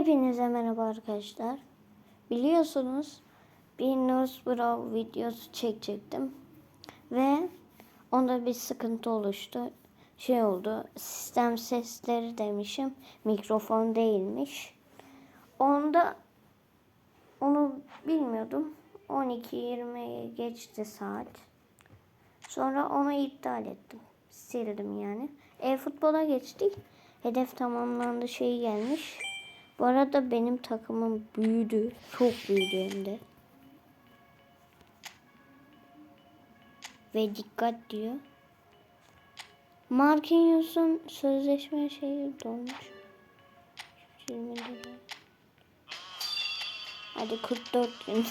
Hepinize merhaba arkadaşlar. Biliyorsunuz bir Nurse Bro videosu çekecektim. Ve onda bir sıkıntı oluştu. Şey oldu. Sistem sesleri demişim. Mikrofon değilmiş. Onda onu bilmiyordum. 12.20'ye geçti saat. Sonra onu iptal ettim. Sildim yani. E-futbola geçtik. Hedef tamamlandı şey gelmiş. Bu arada benim takımım büyüdü. Çok büyüdü hem de. Ve dikkat diyor. Marquinhos'un sözleşme şeyi dolmuş. 20 lira. Hadi 44 gün.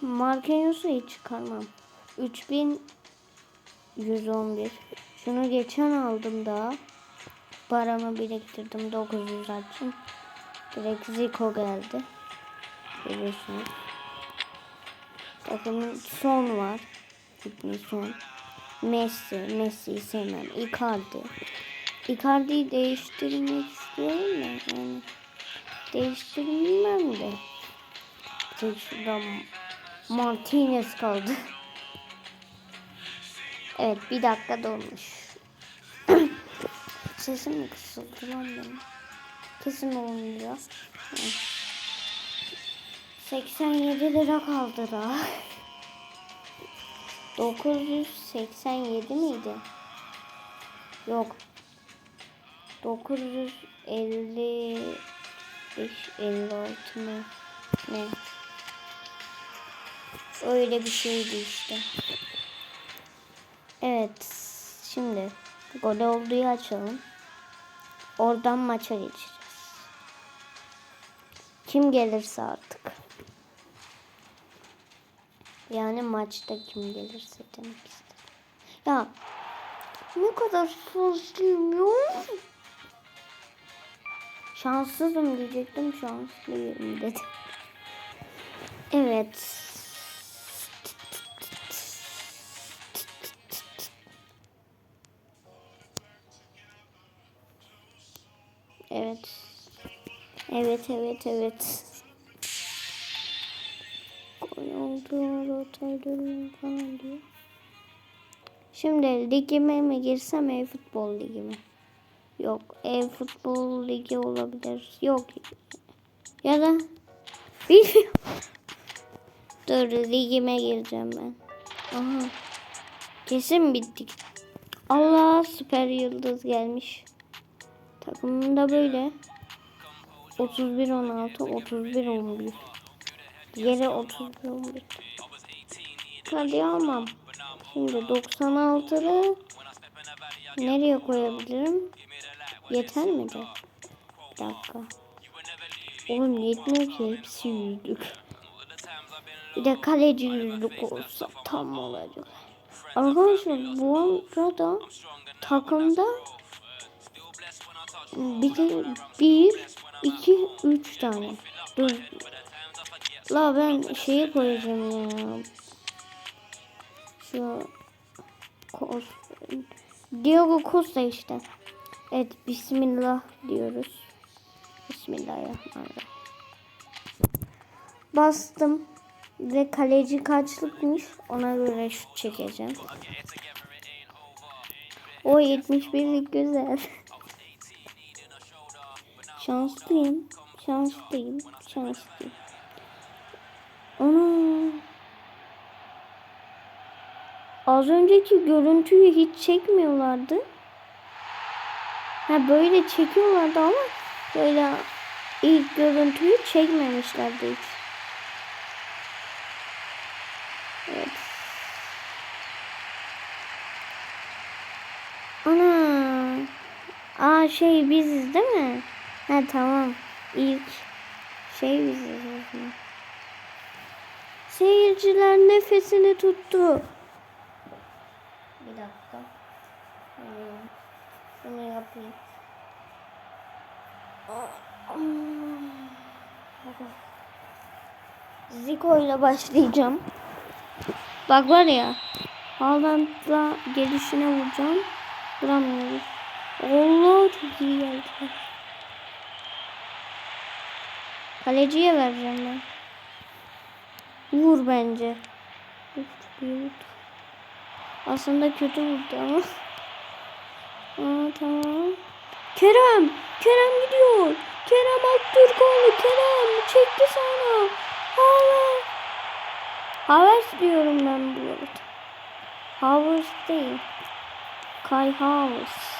Marquinhos'u hiç çıkarmam. 3111. Şunu geçen aldım daha. Paramı biriktirdim 900 açım. Direkt Zico geldi. Görüyorsunuz. Takımın son var. Gitmiş son. Messi. Messi'yi sevmem. Icardi. Icardi'yi değiştirmek istiyorum da yani değiştirmem de. Tek şurada Martinez kaldı. Evet bir dakika dolmuş. Sesim mi kısıldı lan benim? Kesin olmuyor. 87 lira kaldı daha. 987 miydi? Yok. 955 56 mı? Ne? Öyle bir şeydi işte. Evet. Şimdi gol olduğu açalım. Oradan maça geçeceğiz. Kim gelirse artık. Yani maçta kim gelirse demek istedim. Ya ne kadar şanslıyım. Şanssızım diyecektim şanslıyım dedim. Evet. Evet. Evet evet evet. Gol oldu. Rotaydı falan diyor. Şimdi ligime mi girsem e-futbol ligime? Yok. E-futbol ligi olabilir. Yok. Ya da bilmiyorum. Dur ligime gireceğim ben. Aha. Kesin bittik. Allah süper yıldız gelmiş. Takımında böyle. 31 16 31 11. Yere 31 11. Hadi almam. Şimdi 96'lı nereye koyabilirim? Yeter mi de? Bir dakika. Oğlum yetmiyor ki hepsi yüzlük. Bir de kaleci yüzlük olsa tam olacak. Arkadaşlar bu arada takımda bir bir, iki, üç tane. Dur. La ben şeyi koyacağım ya. Şu Kos. Diogo Costa işte. Evet Bismillah diyoruz. Bismillahirrahmanirrahim. Bastım. Ve kaleci kaçlıkmış. Ona göre şut çekeceğim. O 71'lik güzel. Şanslıyım. Şanslıyım. Şanslıyım. Ana. Az önceki görüntüyü hiç çekmiyorlardı. Ha böyle çekiyorlardı ama böyle ilk görüntüyü çekmemişlerdi hiç. Evet. Ana. Aa şey biziz değil mi? Ha tamam. İlk şey biziz. Seyirciler nefesini tuttu. Bir dakika. Hmm. Şunu yapayım. Zico ile başlayacağım. Bak var ya. Haaland'la gelişine vuracağım. Vuramıyoruz. Allah çok iyi geldi. Kaleciye vereceğim ben. Vur bence. Aslında kötü vurdu ama. Aa, tamam. Kerem! Kerem gidiyor. Kerem Aktürkoğlu. Kerem çekti sana. Haver. Havers diyorum ben bu arada. Havers değil. Kai Havers.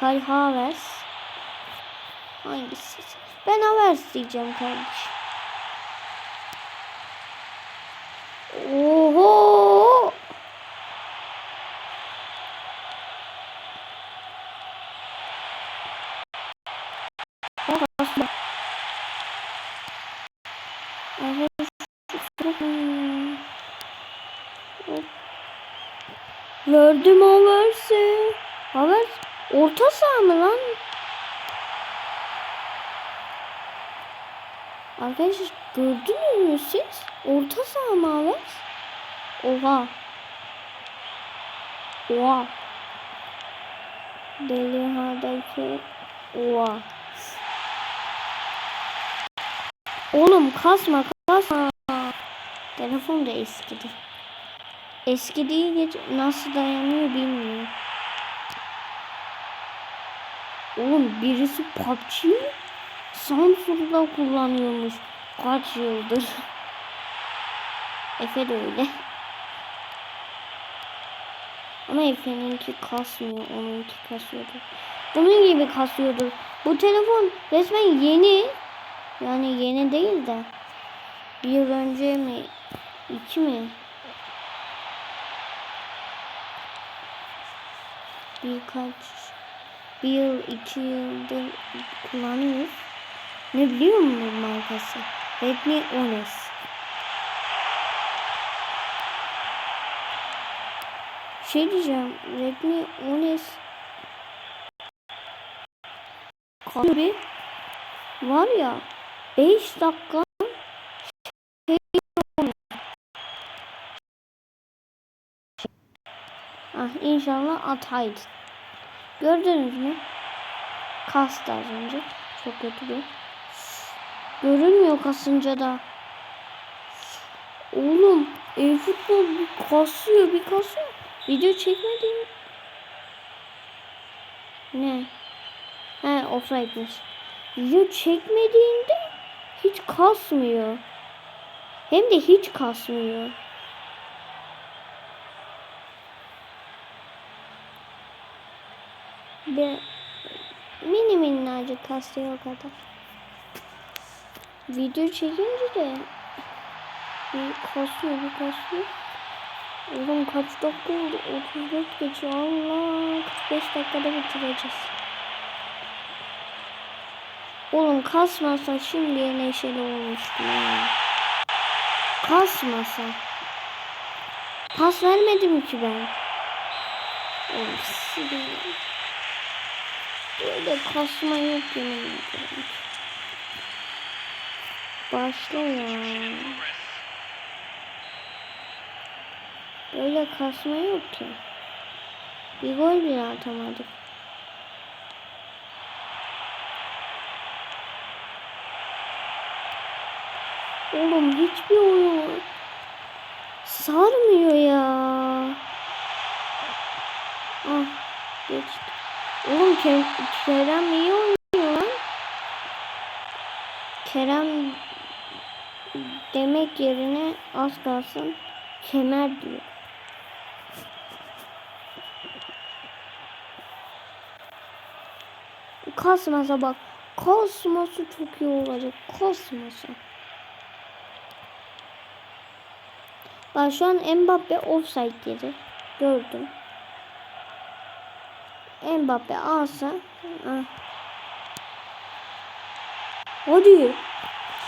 Kai Havers. Hangisi? Ben Havers diyeceğim kardeşim. Oho! Evet. Verdim Havers'e. Havers orta saha mı lan? Arkadaşlar gördünüz mü siz? Orta saha mı Havers? Oha. Oha. Deliha'daki Oha. Oğlum kasma kasma. Telefon da eskidi. Eski değil geç nasıl dayanıyor bilmiyorum. Oğlum birisi PUBG Samsung'da kullanıyormuş. Kaç yıldır. Efe de öyle. Ama Efe'ninki kasmıyor. Onunki kasıyordur. Bunun gibi kasıyordur. Bu telefon resmen yeni. Yani yeni değil de. Bir yıl önce mi? iki mi? Birkaç bir yıl iki yıldır kullanıyoruz. Ne biliyor musun markası? Redmi 10S. Şey diyeceğim. Redmi 10S Abi var ya 5 dakika şey Ah inşallah ataydı. Gördünüz mü? Kastı az önce. Çok kötü bir. Görünmüyor kasınca da. Oğlum ev futbol bir kasıyor bir kasıyor. Video çekmediğim. Ne? He offside'miş. Video çekmediğinde hiç kasmıyor. Hem de hiç kasmıyor. Bir mini minnacık kasıyor o kadar. Video çekince de bir kasıyor bir kasıyor. Oğlum kaç dakika oldu? 34 geçiyor. Allah 45 dakikada bitireceğiz. Oğlum kasmasa şimdiye neşeli olmuştum ya. Kasmasa. Pas vermedim ki ben. Oğlum. Böyle kasma yok yemin ederim. Başla ya. Böyle kasma yok ki. Bir gol bile atamadık. Oğlum hiçbir oyun sarmıyor ya. Ah geçti. Oğlum Ke Kerem iyi oynuyor lan. Kerem demek yerine az kalsın kemer diyor. Kasmasa bak. Kasması çok iyi olacak. Kasmasa. Bak şu an Mbappe offside yedi. Gördüm. Mbappe alsa. Ah. Hadi.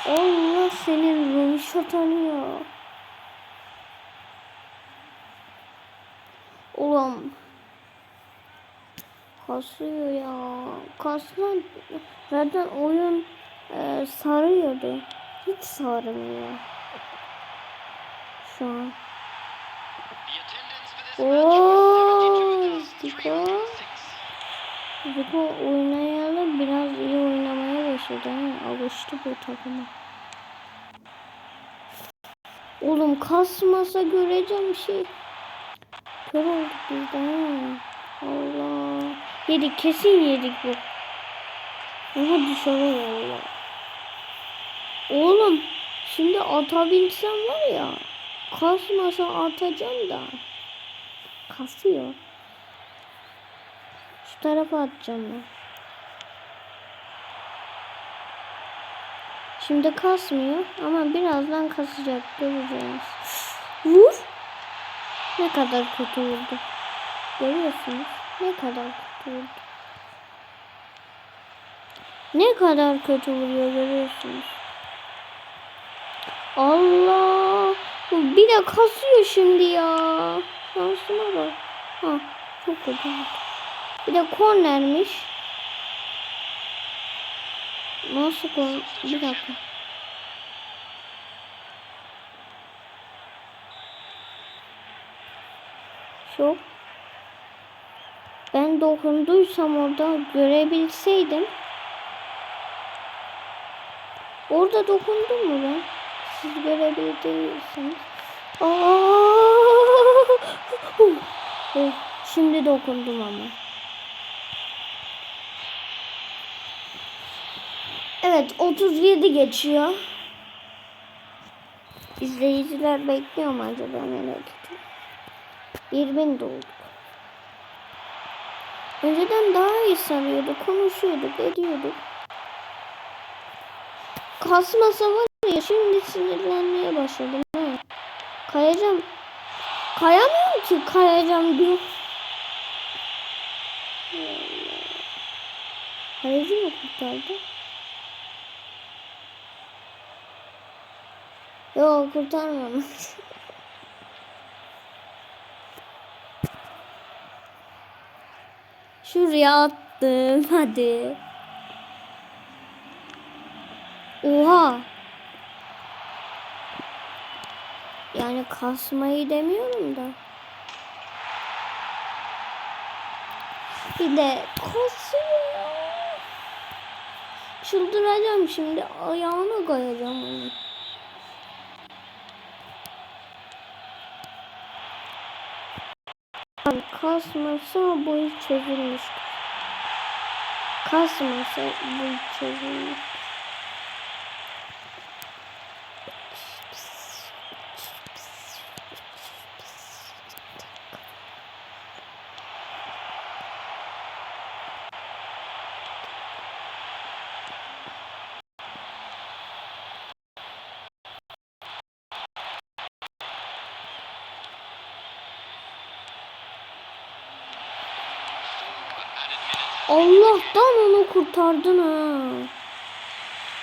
Allah senin römüşat tanıyor. Oğlum. Kasıyor ya. Kaslan zaten oyun e, sarıyordu. Hiç sarmıyor. Şu an. Ooo Ziko. Ziko oynayalı biraz iyi oynamaya Ha. Alıştı bu takıma. Oğlum kasmasa göreceğim şey. Kör olduk biz. Allah. Yedik kesin yedik bu. Aha dışarı valla. Oğlum şimdi atabilsem var ya. Kasmasa atacağım da. Kasıyor. Şu tarafa atacağım ben. Şimdi kasmıyor ama birazdan kasacak göreceğiz. Vur. Ne kadar kötü vurdu. Görüyorsunuz. Ne kadar kötü vurdu. Ne kadar kötü vuruyor görüyorsunuz. Allah. Bir de kasıyor şimdi ya. Şansıma bak. Ha, çok kötü. Bir de kornermiş. Nasıl korner? Bir dakika. Şok. Ben dokunduysam orada görebilseydim. Orada dokundum mu ben? Siz görebildiyseniz. Aa! Oh, şimdi dokundum ama. Evet 37 geçiyor. İzleyiciler bekliyor mu acaba merak ediyorum. 20 dolduk. Önceden daha iyi sarıyordu. Konuşuyorduk, ediyorduk. Kasmasa var ya şimdi sinirlenmeye başladım. Ha. Kayacağım. Kayamıyorum ki kayacağım diyor. Kaleci mi kurtardı? Yok kurtarmamış. Şuraya attım hadi. Oha. Yani kasmayı demiyorum da. Bir de kasıyor. Çıldıracağım şimdi. Ayağına kayacağım onu. Abi kasmasa bu iş çözülmüş. Kasmasa bu iş Allah'tan onu kurtardın ha.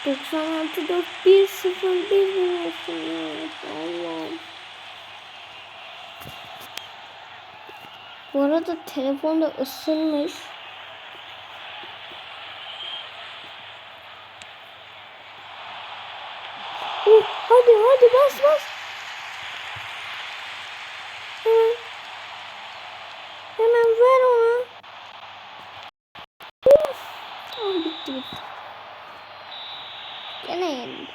96 4 1 0 1 biliyorsun. Allah'ım. Bu arada telefonda ısınmış. Oh, hadi hadi bas bas. Hemen. Hemen ver ona. Oh, bitti bitti. Gene yenildik.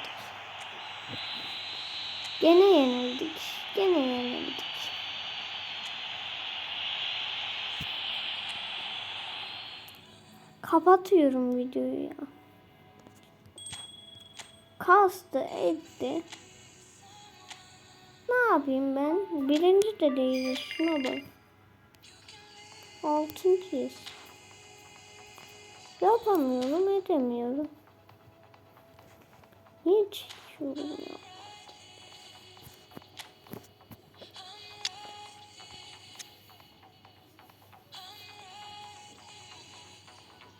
Gene yenildik. Gene yenildik. Kapatıyorum videoyu ya. Kastı etti. Ne yapayım ben? Birinci de değiliz. Şuna bak. Altıncıyız. Yapamıyorum, edemiyorum. Niye çekiyorum ya?